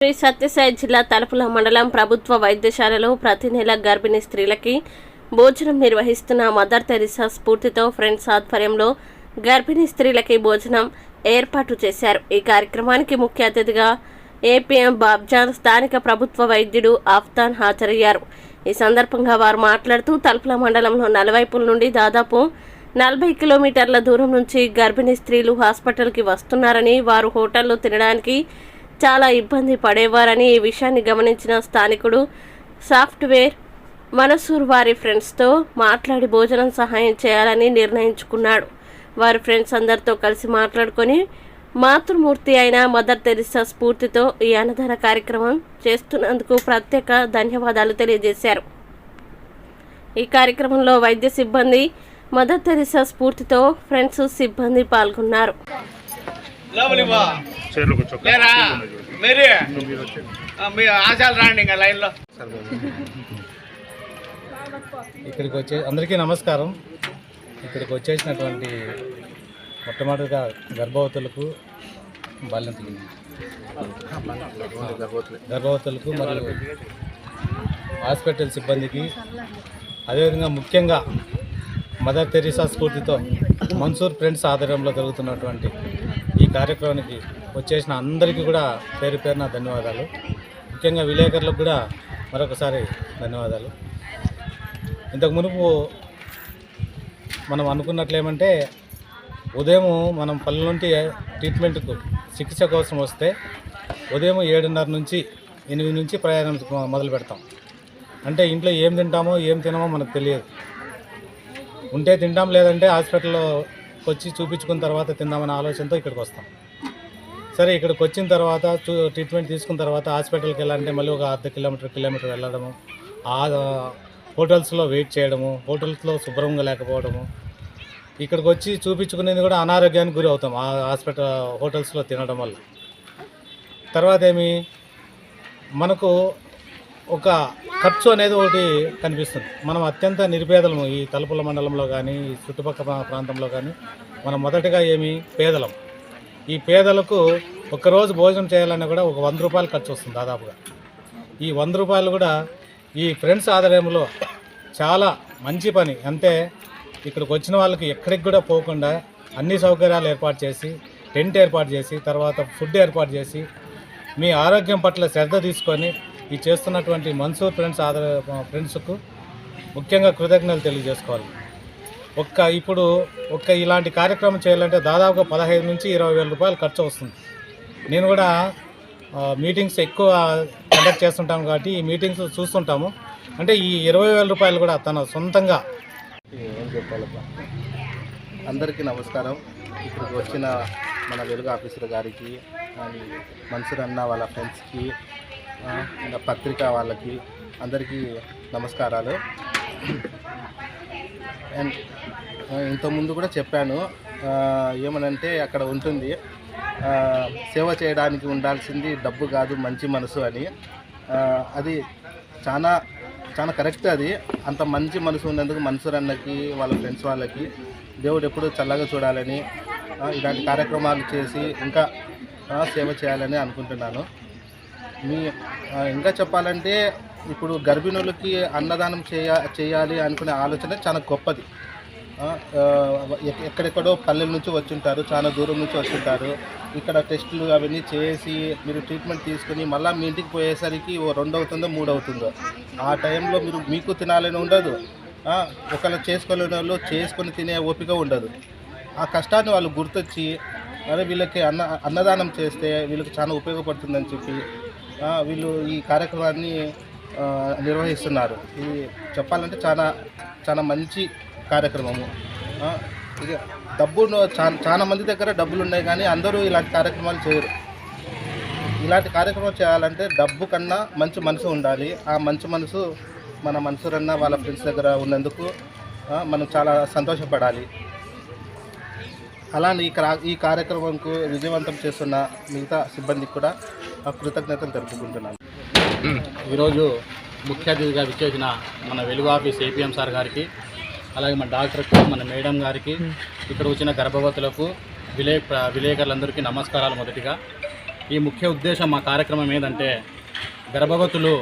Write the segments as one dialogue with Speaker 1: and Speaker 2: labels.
Speaker 1: శ్రీ సత్యసాయి జిల్లా తలుపుల మండలం ప్రభుత్వ వైద్యశాలలో ప్రతి నెల గర్భిణీ స్త్రీలకి భోజనం నిర్వహిస్తున్న మదర్ తెరిసా స్ఫూర్తితో ఫ్రెండ్స్ ఆధ్వర్యంలో గర్భిణీ స్త్రీలకి భోజనం ఏర్పాటు చేశారు. ఈ కార్యక్రమానికి ముఖ్య అతిథిగా ఏపీఎం బాబ్జాన్ స్థానిక ప్రభుత్వ వైద్యుడు ఆఫ్తాన్ హాజరయ్యారు. ఈ సందర్భంగా వారు మాట్లాడుతూ తలుపుల మండలంలో నలువైపుల నుండి దాదాపు నలభై కిలోమీటర్ల దూరం నుంచి గర్భిణీ స్త్రీలు హాస్పిటల్కి వస్తున్నారని వారు హోటల్లో తినడానికి చాలా ఇబ్బంది పడేవారని ఈ విషయాన్ని గమనించిన స్థానికుడు. సాఫ్ట్వేర్ మనసూర్ వారి ఫ్రెండ్స్తో మాట్లాడి భోజనం సహాయం చేయాలని నిర్ణయించుకున్నాడు. వారి ఫ్రెండ్స్ అందరితో కలిసి మాట్లాడుకొని మాతృమూర్తి అయిన మదర్ తెరిసా స్ఫూర్తితో ఈ అన్నదాన కార్యక్రమం చేస్తున్నందుకు ప్రత్యేక ధన్యవాదాలు తెలియజేశారు. ఈ కార్యక్రమంలో వైద్య సిబ్బంది మదర్ తెరిసా స్ఫూర్తితో ఫ్రెండ్స్ సిబ్బంది పాల్గొన్నారు.
Speaker 2: మీరు? ఆశాలు రాండి ఇంకా లైన్లో.
Speaker 3: ఇక్కడికి వచ్చే అందరికీ నమస్కారం. ఇక్కడికి వచ్చేసినటువంటి మొట్టమొదటిగా గర్భవతులకు బాల్యంతులు గర్భవతులకు మరియు హాస్పిటల్ సిబ్బందికి అదేవిధంగా ముఖ్యంగా మదర్ తెరీసా స్ఫూర్తితో మన్సూర్ ఫ్రెండ్స్ ఆధ్వర్యంలో జరుగుతున్నటువంటి కార్యక్రమానికి వచ్చేసిన అందరికీ కూడా పేరు పేరున ధన్యవాదాలు. ముఖ్యంగా విలేకరులకు కూడా మరొకసారి ధన్యవాదాలు. ఇంతకు మునుపు మనం అనుకున్నట్లేమంటే ఉదయం మనం పల్లె నుండి ట్రీట్మెంట్కు చికిత్స కోసం వస్తే ఉదయం ఏడున్నర నుంచి ఎనిమిది నుంచి ప్రయాణం మొదలు పెడతాం. అంటే ఇంట్లో ఏం తింటామో ఏం తినమో మనకు తెలియదు. ఉంటే తింటాం లేదంటే హాస్పిటల్లో వచ్చి చూపించుకున్న తర్వాత తిందామనే ఆలోచనతో ఇక్కడికి వస్తాం. సరే ఇక్కడికి వచ్చిన తర్వాత ట్రీట్మెంట్ తీసుకున్న తర్వాత హాస్పిటల్కి వెళ్ళాలంటే మళ్ళీ ఒక అర్ధ కిలోమీటర్ కిలోమీటర్ వెళ్ళడము ఆ హోటల్స్లో వెయిట్ చేయడము హోటల్స్లో శుభ్రంగా లేకపోవడము ఇక్కడికి వచ్చి చూపించుకునేది కూడా అనారోగ్యానికి గురి అవుతాం ఆ హాస్పిటల్ హోటల్స్లో తినడం వల్ల. తర్వాత ఏమి? మనకు ఒక ఖర్చు అనేది ఒకటి కనిపిస్తుంది. మనం అత్యంత నిరుపేదలము. ఈ తలుపుల మండలంలో కానీ ఈ చుట్టుపక్కల ప్రాంతంలో కానీ మనం మొదటగా ఏమి పేదలం. ఈ పేదలకు ఒక్కరోజు భోజనం చేయాలన్నా కూడా ఒక వంద రూపాయలు ఖర్చు వస్తుంది దాదాపుగా. ఈ వంద రూపాయలు కూడా ఈ ఫ్రెండ్స్ ఆదాయంలో చాలా మంచి పని. అంటే ఇక్కడికి వచ్చిన వాళ్ళకి ఎక్కడికి కూడా పోకుండా అన్ని సౌకర్యాలు ఏర్పాటు చేసి టెంట్ ఏర్పాటు చేసి తర్వాత ఫుడ్ ఏర్పాటు చేసి మీ ఆరోగ్యం పట్ల శ్రద్ధ తీసుకొని ఈ చేస్తున్నటువంటి మన్సూర్ ఫ్రెండ్స్ ఆధార ఫ్రెండ్స్కు ముఖ్యంగా కృతజ్ఞతలు తెలియజేసుకోవాలి. ఒక్క ఇప్పుడు ఒక్క ఇలాంటి కార్యక్రమం చేయాలంటే దాదాపుగా పదహైదు నుంచి ఇరవై వేల రూపాయలు ఖర్చు వస్తుంది. నేను కూడా మీటింగ్స్ ఎక్కువ కండక్ట్ చేస్తుంటాం కాబట్టి ఈ మీటింగ్స్ చూస్తుంటాము. అంటే ఈ ఇరవై వేల రూపాయలు కూడా తన సొంతంగా
Speaker 4: ఏం చెప్పాలబ్బా? అందరికీ నమస్కారం. ఇక్కడికి వచ్చిన మన వెలుగు ఆఫీసర్ గారికి మన్సూర్ అన్న వాళ్ళ ఫ్రెండ్స్కి పత్రిక వాళ్ళకి అందరికీ నమస్కారాలు. అండ్ ఇంతకుముందు కూడా చెప్పాను ఏమనంటే అక్కడ ఉంటుంది సేవ చేయడానికి ఉండాల్సింది డబ్బు కాదు మంచి మనసు అని. అది చాలా చాలా కరెక్ట్ అది. అంత మంచి మనసు ఉన్నందుకు మన్సూర్ అన్నకి వాళ్ళ ఫ్రెండ్స్ వాళ్ళకి దేవుడు ఎప్పుడు చల్లగా చూడాలని ఇలాంటి కార్యక్రమాలు చేసి ఇంకా సేవ చేయాలని అనుకుంటున్నాను. మీ ఇంకా చెప్పాలంటే ఇప్పుడు గర్భిణులకి అన్నదానం చేయ చేయాలి అనుకునే ఆలోచన చాలా గొప్పది. ఎక్కడెక్కడో పల్లెల నుంచి వచ్చింటారు చాలా దూరం నుంచి వచ్చింటారు ఇక్కడ టెస్టులు అవన్నీ చేసి మీరు ట్రీట్మెంట్ తీసుకుని మళ్ళీ మీ ఇంటికి పోయేసరికి ఓ రెండు అవుతుందో మూడు అవుతుందో ఆ టైంలో మీరు మీకు తినాలని ఉండదు. ఒకళ్ళు చేసుకోలేని వాళ్ళు చేసుకొని తినే ఓపిక ఉండదు. ఆ కష్టాన్ని వాళ్ళు గుర్తొచ్చి అరే వీళ్ళకి అన్న అన్నదానం చేస్తే వీళ్ళకి చాలా ఉపయోగపడుతుందని చెప్పి వీళ్ళు ఈ కార్యక్రమాన్ని నిర్వహిస్తున్నారు. ఇది చెప్పాలంటే చాలా చాలా మంచి కార్యక్రమము. ఇక డబ్బు చాలా చాలా మంది దగ్గర డబ్బులు ఉన్నాయి కానీ అందరూ ఇలాంటి కార్యక్రమాలు చేయరు. ఇలాంటి కార్యక్రమం చేయాలంటే డబ్బు కన్నా మంచి మనసు ఉండాలి. ఆ మంచి మనసు మన మనసురన్న వాళ్ళ ఫ్రెండ్స్ దగ్గర ఉన్నందుకు మనం చాలా సంతోషపడాలి. అలానే ఈ ఈ కార్యక్రమంకు విజయవంతం చేస్తున్న మిగతా సిబ్బందికి కూడా కృతజ్ఞతలు తెలుపుకుంటున్నాను.
Speaker 5: ఈరోజు ముఖ్య అతిథిగా విచ్చేసిన మన వెలుగు ఆఫీస్ ఏపీఎం సార్ గారికి అలాగే మన డాక్టర్కి మన మేడం గారికి ఇక్కడ వచ్చిన గర్భవతులకు విలే విలేకరులందరికీ నమస్కారాలు మొదటిగా. ఈ ముఖ్య ఉద్దేశం మా కార్యక్రమం ఏంటంటే గర్భవతులు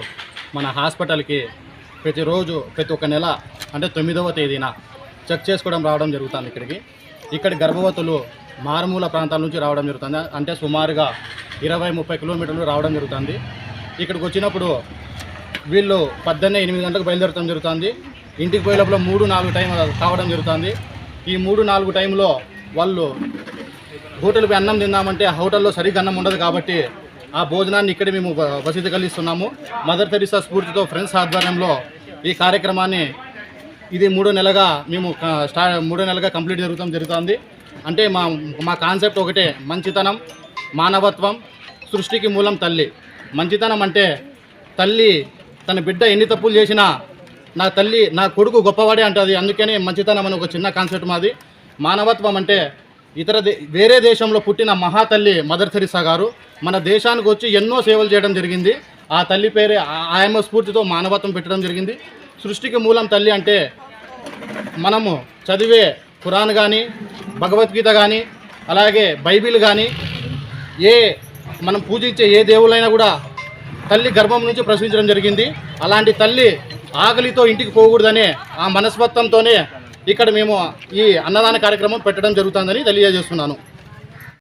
Speaker 5: మన హాస్పిటల్కి ప్రతిరోజు ప్రతి ఒక్క నెల అంటే తొమ్మిదవ తేదీన చెక్ చేసుకోవడం రావడం జరుగుతుంది ఇక్కడికి. ఇక్కడ గర్భవతులు మారుమూల ప్రాంతాల నుంచి రావడం జరుగుతుంది. అంటే సుమారుగా ఇరవై ముప్పై కిలోమీటర్లు రావడం జరుగుతుంది. ఇక్కడికి వచ్చినప్పుడు వీళ్ళు పద్దెనే ఎనిమిది గంటలకు బయలుదేరడం జరుగుతుంది. ఇంటికి పోయే లోపల మూడు నాలుగు టైం కావడం జరుగుతుంది. ఈ మూడు నాలుగు టైంలో వాళ్ళు హోటల్కి అన్నం తిందామంటే హోటల్లో సరిగ్గా అన్నం ఉండదు కాబట్టి ఆ భోజనాన్ని ఇక్కడ మేము వ- వసతి కలిగిస్తున్నాము మదర్ తెరిసా స్ఫూర్తితో ఫ్రెండ్స్ ఆధ్వర్యంలో ఈ కార్యక్రమాన్ని ఇది మూడో నెలగా మేము స్టా మూడో నెలగా కంప్లీట్ జరుగుతాం జరుగుతుంది. అంటే మా మా కాన్సెప్ట్ ఒకటే మంచితనం మానవత్వం సృష్టికి మూలం తల్లి. మంచితనం అంటే తల్లి తన బిడ్డ ఎన్ని తప్పులు చేసినా నా తల్లి నా కొడుకు గొప్పవాడే అంటుంది. అందుకని మంచితనం అని ఒక చిన్న కాన్సెప్ట్ మాది. మానవత్వం అంటే ఇతర దే వేరే దేశంలో పుట్టిన మహాతల్లి మదర్ తెరిసా గారు మన దేశానికి వచ్చి ఎన్నో సేవలు చేయడం జరిగింది. ఆ తల్లి పేరే ఆ- ఆయమ్మ స్ఫూర్తితో మానవత్వం పెట్టడం జరిగింది. సృష్టికి మూలం తల్లి అంటే మనము చదివే ఖురాన్ కానీ భగవద్గీత కానీ అలాగే బైబిల్ కానీ ఏ మనం పూజించే ఏ దేవులైనా కూడా తల్లి గర్భం నుంచి ప్రసవించడం జరిగింది. అలాంటి తల్లి ఆకలితో ఇంటికి పోకూడదనే ఆ మనస్తత్వంతోనే ఇక్కడ మేము ఈ అన్నదాన కార్యక్రమం పెట్టడం జరుగుతుందని తెలియజేస్తున్నాను.